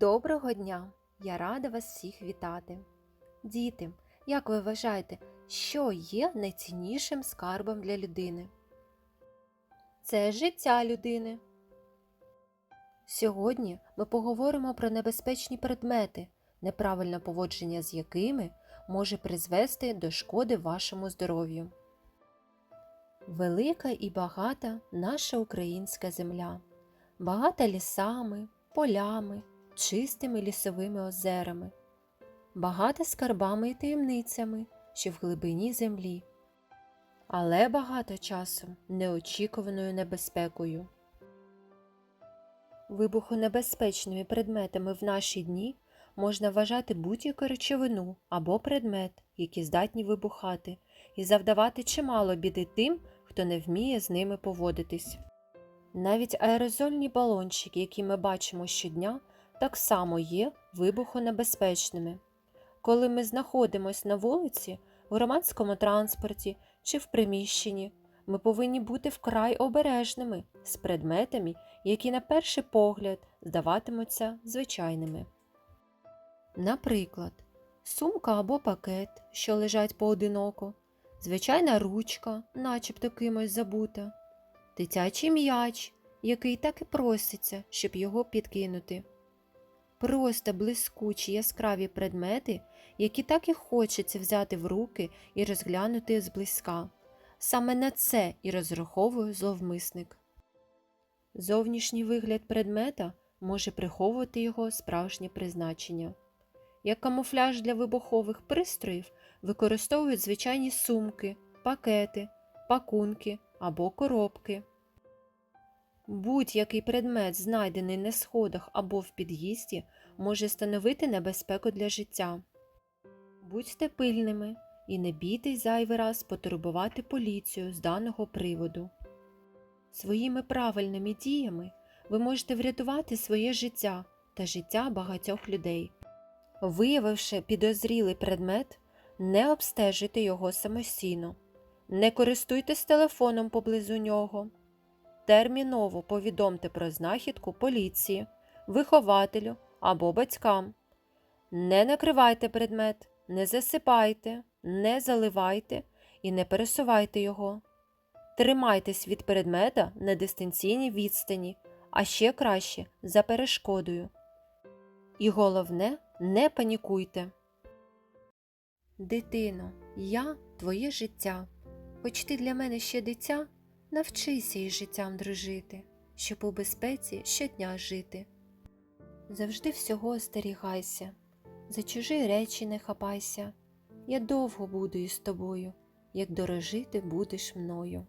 Доброго дня! Я рада вас всіх вітати. Діти, як ви вважаєте, що є найціннішим скарбом для людини? Це життя людини. Сьогодні ми поговоримо про небезпечні предмети, неправильне поводження з якими може призвести до шкоди вашому здоров'ю. Велика і багата наша українська земля, багата лісами, полями, чистими лісовими озерами, багата скарбами і таємницями, що в глибині землі, але багато часом неочікуваною небезпекою. Вибухонебезпечними предметами в наші дні можна вважати будь-яку речовину або предмет, які здатні вибухати, і завдавати чимало біди тим, хто не вміє з ними поводитись. Навіть аерозольні балончики, які ми бачимо щодня, так само є вибухонебезпечними. Коли ми знаходимося на вулиці, в громадському транспорті чи в приміщенні, ми повинні бути вкрай обережними з предметами, які на перший погляд здаватимуться звичайними. Наприклад, сумка або пакет, що лежать поодиноко, звичайна ручка, начебто кимось забута, дитячий м'яч, який так і проситься, щоб його підкинути. Просто блискучі яскраві предмети, які так і хочеться взяти в руки і розглянути зблизька. Саме на це і розраховує зловмисник. Зовнішній вигляд предмета може приховувати його справжнє призначення. Як камуфляж для вибухових пристроїв використовують звичайні сумки, пакети, пакунки або коробки. Будь-який предмет, знайдений на сходах або в під'їзді, може становити небезпеку для життя. Будьте пильними і не бійтесь зайвий раз потурбувати поліцію з даного приводу. Своїми правильними діями ви можете врятувати своє життя та життя багатьох людей. Виявивши підозрілий предмет, не обстежуйте його самостійно, не користуйтесь телефоном поблизу нього. Терміново повідомте про знахідку поліції, вихователю або батькам. Не накривайте предмет, не засипайте, не заливайте і не пересувайте його. Тримайтесь від предмета на дистанційній відстані, а ще краще за перешкодою. І головне, не панікуйте. Дитино, я твоє життя. Хоч ти для мене ще дитя, навчися із життям дружити, щоб у безпеці щодня жити. Завжди всього остерігайся, за чужі речі не хапайся. Я довго буду із тобою, як дорожити будеш мною.